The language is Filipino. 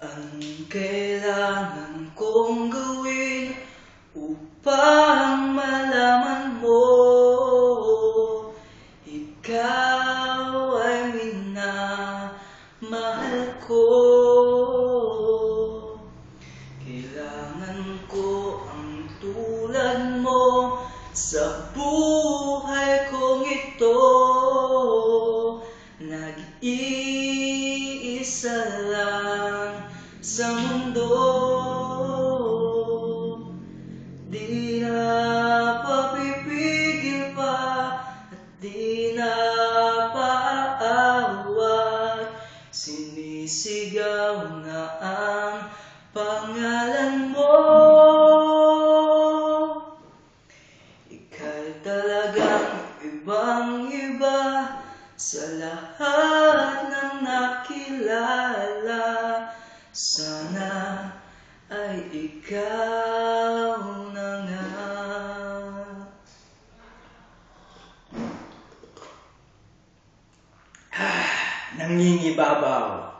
Anong kailangan kong gawin upang malaman mo Ikaw ay minamahal ko. Kailangan ko ang tulad mo sa buhay kong ito. Nag-iisa lang sa mundo. Di na papipigil pa at di na paaawat Sinisigaw na ang pangalan mo. Ika'y talagang ibang iba sa lahat Sana ay ikaw na nga Nangingibabaw.